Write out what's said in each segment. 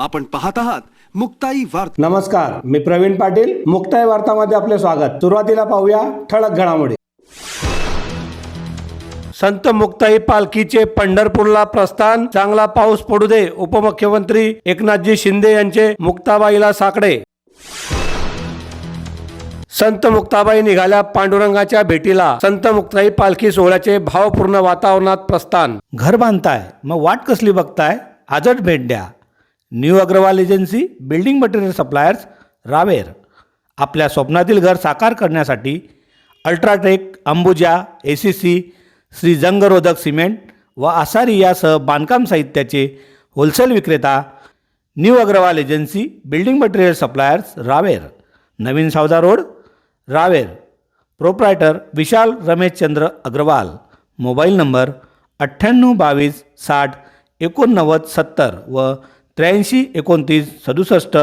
आपण पाहत आहात मुक्ताई वार्ता. नमस्कार मी प्रवीण पाटील मुक्ताई वार्तामध्ये आपले स्वागत. सुरुवातीला पाहूया ठळक घडामोडी. संत मुक्ताई पालखीचे पंढरपूरला प्रस्थान चांगला पाऊस पडू दे उपमुख्यमंत्री एकनाथजी शिंदे यांचे मुक्ताबाईला साकडे. संत मुक्ताबाई निघाल्या पांडुरंगाच्या भेटीला. संत मुक्ताई पालखी सोहळ्याचे भावपूर्ण वातावरणात प्रस्थान. घर बांधताय मग वाट कसली बघताय? आजच भेट द्या. New Agrawal agency building material suppliers Raver. आपल्या स्वप्नातील घर साकार करण्यासाठी UltraTech Ambuja A C C Shri जंगरोधक cement व आसारी यासह बांधकाम साहित्याचे होलसेल विक्रेता new Agrawal agency building material suppliers Raver. नवीन Savda road Raver. Proprietor Vishal Rameshchandra Agrawal. Mobile number अठ्ठ्याण्णव बावीस साठ एकोणनव्वद सत्तर व त्र्याऐंशी एकोणतीस सदुसष्ट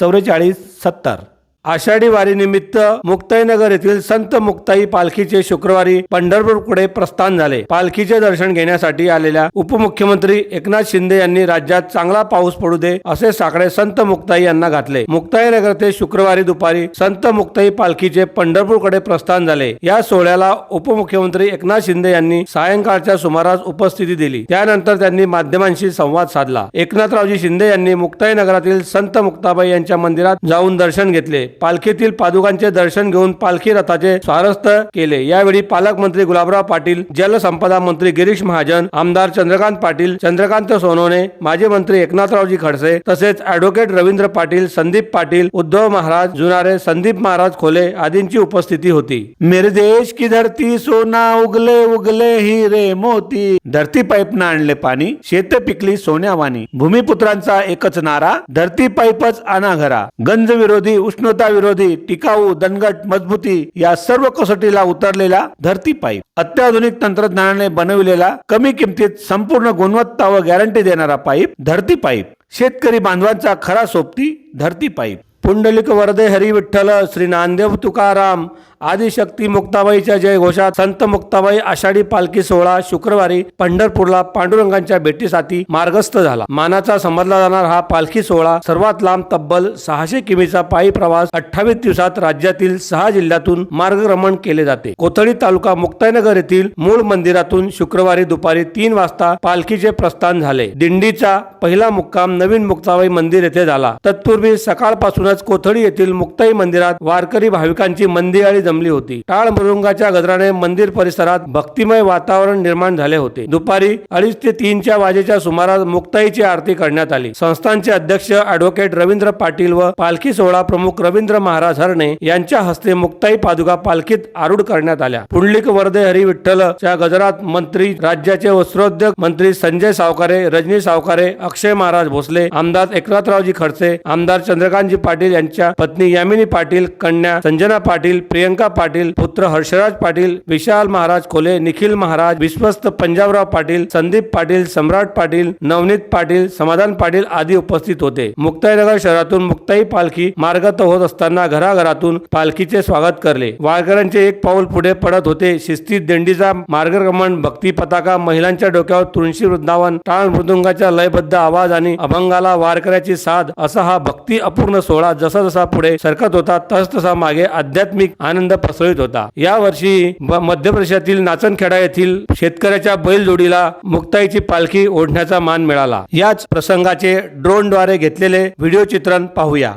चव्वेचाळीस सत्तर. आषाढी वारीनिमित्त मुक्ताईनगर येथील संत मुक्ताई पालखीचे शुक्रवारी पंढरपूरकडे प्रस्थान झाले. पालखीचे दर्शन घेण्यासाठी आलेल्या उपमुख्यमंत्री एकनाथ शिंदे यांनी राज्यात चांगला पाऊस पडू दे असे साकडे संत मुक्ताई यांना घातले. मुक्ताईनगर ते शुक्रवारी दुपारी संत मुक्ताई पालखीचे पंढरपूरकडे प्रस्थान झाले. या सोहळ्याला उपमुख्यमंत्री एकनाथ शिंदे यांनी सायंकाळच्या सुमारास उपस्थिती दिली. त्यानंतर त्यांनी माध्यमांशी संवाद साधला. एकनाथरावजी शिंदे यांनी मुक्ताईनगरातील संत मुक्ताबाई यांच्या मंदिरात जाऊन दर्शन घेतले. पालखीतील पादुकांचे दर्शन घेऊन पालखी रथाचे स्वारस्थ केले. यावेळी पालकमंत्री गुलाबराव पाटील जलसंपदा मंत्री गिरीश महाजन आमदार चंद्रकांत पाटील चंद्रकांत सोनवणे माजी मंत्री एकनाथरावजी खडसे तसेच अॅडव्होकेट रवींद्र पाटील संदीप पाटील उद्धव महाराज जुनारे संदीप महाराज खोले आदींची उपस्थिती होती. मेरे देश की धरती सोना उगले उगले हिरे मोती. धरती पाईपनं आणले पाणी शेत पिकली सोन्यावानी भूमिपुत्रांचा एकच नारा धरती पाईपच आना घरा गंज विरोधी उष्ण विरोधी टिकाऊ दणगट मजबूती या सर्व कसोटीला उतरलेला धरती पाईप. अत्याधुनिक तंत्रज्ञानाने बनविलेला कमी किमतीत संपूर्ण गुणवत्ता व गॅरंटी देणारा पाईप धरती पाईप. शेतकरी बांधवांचा खरा सोबती धरती पाईप. पुंडलिक वरदे हरी विठ्ठल श्री नामदेव तुकाराम. आदिशक्ती मुक्ताबाईच्या जय घोषात संत मुक्ताबाई आषाढी पालखी सोहळा शुक्रवारी पंढरपूरला पांडुरंगांच्या भेटीसाठी मार्गस्थ झाला. मानाचा समजला जाणार हा पालखी सोहळा सर्वात लांब तब्बल सहाशे किमीचा पायी प्रवास अठ्ठावीस दिवसात राज्यातील सहा जिल्ह्यातून मार्गक्रमण केले जाते. कोथळी तालुका मुक्ताईनगर येथील मूळ मंदिरातून शुक्रवारी दुपारी तीन वाजता पालखीचे प्रस्थान झाले. दिंडीचा पहिला मुक्काम नवीन मुक्ताबाई मंदिर येथे झाला. तत्पूर्वी सकाळपासूनच कोथळी येथील मुक्ताई मंदिरात वारकरी भाविकांची मंदिराळी जमली होती. टाळ मृंगाच्या गजराने मंदिर परिसरात भक्तिमय वातावरण निर्माण झाले होते. दुपारी अडीच ते तीनच्या वाजेच्या सुमारास मुक्ताईची आरती करण्यात आली. संस्थानचे अध्यक्ष अॅडव्होकेट रवींद्र पाटील व पालखी सोहळा प्रमुख रवींद्र महाराज हरणे यांच्या हस्ते मुक्ताई पादुका पालखीत आरूढ करण्यात आल्या. पुंडलिक वरदे हरी विठ्ठल च्या गजरात मंत्री राज्याचे वस्त्रोद्योग मंत्री संजय सावकारे रजनी सावकारे अक्षय महाराज भोसले आमदार एकनाथरावजी खडसे आमदार चंद्रकांतजी पाटील यांच्या पत्नी यामिनी पाटील कन्या संजना पाटील प्रियंका पाटील पुत्र हर्षराज पाटील विशाल महाराज खोले निखिल महाराज विश्वस्त पंजाबराव पाटील संदीप पाटील सम्राट पाटील नवनीत पाटील समाधान पाटील आदी उपस्थित होते. मुक्ताईनगर शहरातून मुक्ताई पालखी मार्गत होत असताना घराघरातून पालखीचे स्वागत करले. वारकऱ्यांचे एक पाऊल पुढे पडत होते. शिस्तीत दिंडीचा मार्गक्रमण भक्ती पताका महिलांच्या डोक्यावर तुळशी वृंदावन टाळ मृदुंगाच्या लयबद्ध आवाज आणि अभंगाला वारकऱ्याची साध असा हा भक्ती अपूर्ण सोहळा जसा जसा पुढे सरकत होता तस तसा मागे आध्यात्मिक आनंद प्रसळीत होता. या वर्षी मध्य प्रदेशातील नाचनखेडा येथील शेतकऱ्याच्या बैलजोडीला मुक्ताईची पालखी ओढण्याचा मान मिळाला. याच प्रसंगाचे ड्रोनद्वारे घेतलेले व्हिडिओ चित्रण पाहूया.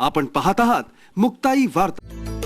आपण पाहत आहात मुक्ताई वार्ता.